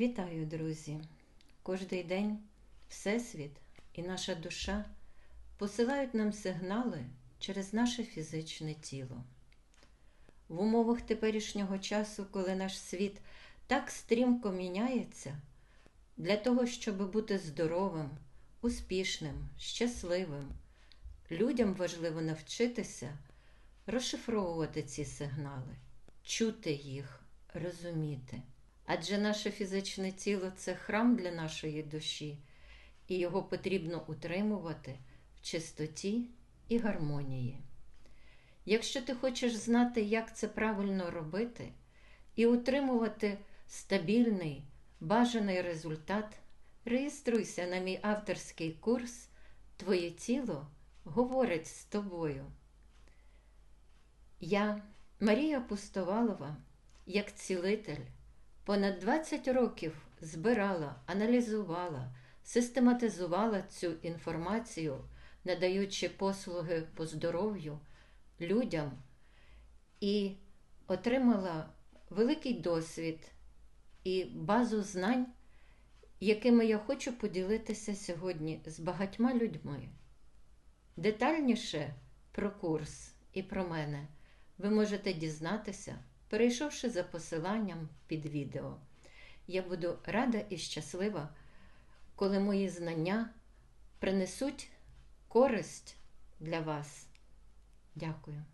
Вітаю, друзі! Кожний день Всесвіт і наша душа посилають нам сигнали через наше фізичне тіло. В умовах теперішнього часу, коли наш світ так стрімко міняється, для того, щоб бути здоровим, успішним, щасливим, людям важливо навчитися розшифровувати ці сигнали, чути їх, розуміти. Адже наше фізичне тіло це храм для нашої душі, і його потрібно утримувати в чистоті і гармонії. Якщо ти хочеш знати, як це правильно робити, і утримувати стабільний, бажаний результат, реєструйся на мій авторський курс Твоє тіло говорить з тобою. Я, Марія Пустовалова, як цілитель. Понад 20 років збирала, аналізувала, систематизувала цю інформацію, надаючи послуги по здоров'ю людям і отримала великий досвід і базу знань, якими я хочу поділитися сьогодні з багатьма людьми. Детальніше про курс і про мене ви можете дізнатися перейшовши за посиланням під відео. Я буду рада і щаслива, коли мої знання принесуть користь для вас. Дякую.